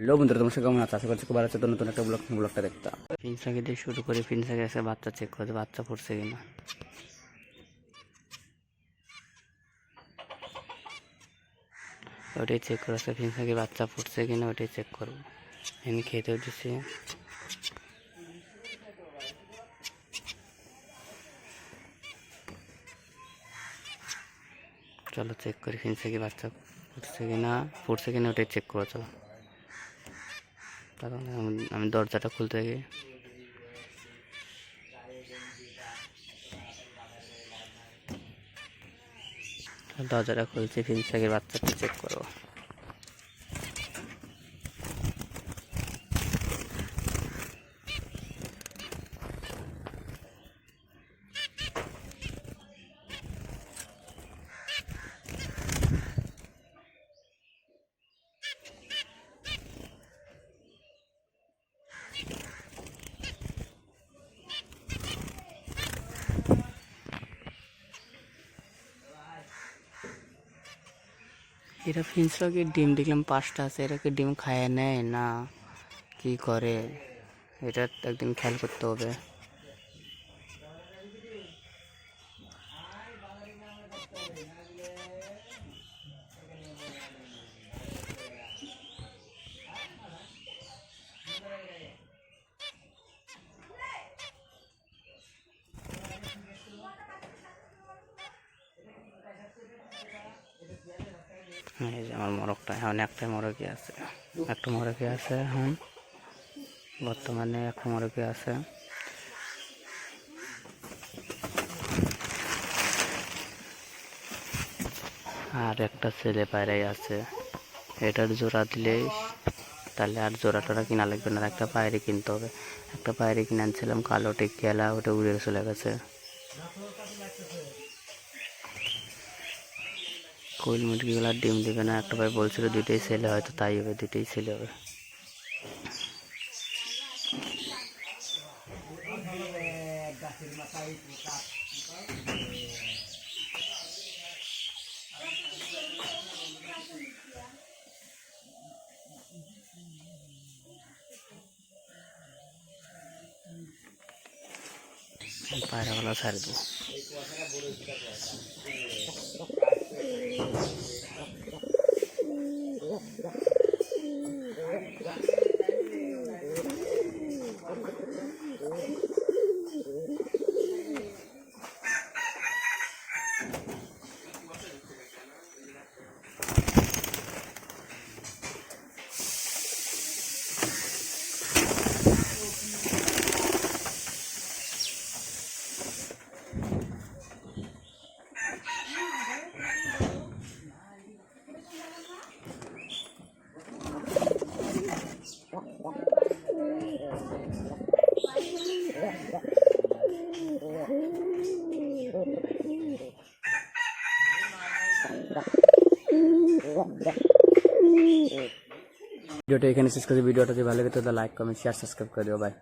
Hello বন্ধুরা, তোমার সঙ্গে আছে? আশা করছি খুব ভালো আছে। নতুন একটা ব্লগ ব্লগটা দেখতে ফিনসাকে দিয়ে শুরু করে। ফিনসাকে এসে বাচ্চা চেক করে, বাচ্চা পড়ছে কিনা। ওটাই চেক করে আসে ফিনসাকে বাচ্চা ফুটছে কিনা, ওটাই চেক করব এমনি খেতেও দিছি চলো চেক করি ফিনসাকে বাচ্চা ফুটছে কিনা ফুটছে কিনা, ওটাই চেক করো, চলো। কারণ আমি- দরজাটা খুলতে গিয়ে দরজাটা খুলছি ফিনসাকের বাচ্চাটা চেক করব। এরা ফিন্সরাকে ডিম দেখলাম পাঁচটা আছে এরাকে ডিম খায় নেয় না? কি করে? এটা একদিন খেয়াল করতে হবে। এই যে আমার মোরগটা, এখন একটাই মোরগই আছে। একটা মোরগই আছে এখন। বর্তমানে একটা মোরগই আছে। আর একটা ছেলে পায়রাই আছে। এটার জোড়া দিলেই তাহলে আর জোড়া টোড়া কিনা লাগবে না। একটা পায়রি কিনতে হবে। একটা পায়রি কিনে আনছিলাম, কালো টিকিয়ালা, ওটা উড়ে চলে গেছে। কোয়েল মুরগিগুলো ডিম দেবে না, একটা ভাই বলছিল দুইটাই ছেলে হয়তো তাই হবে, দুইটাই ছেলে হবে। পায়রাগুলো ছাড় দেবো Thank you. ভিডিওটা এখানে শেষ করে ভিডিওটা যদি ভালো লাগে তো লাইক কমেন্ট শেয়ার সাবস্ক্রাইব করে দিও বাই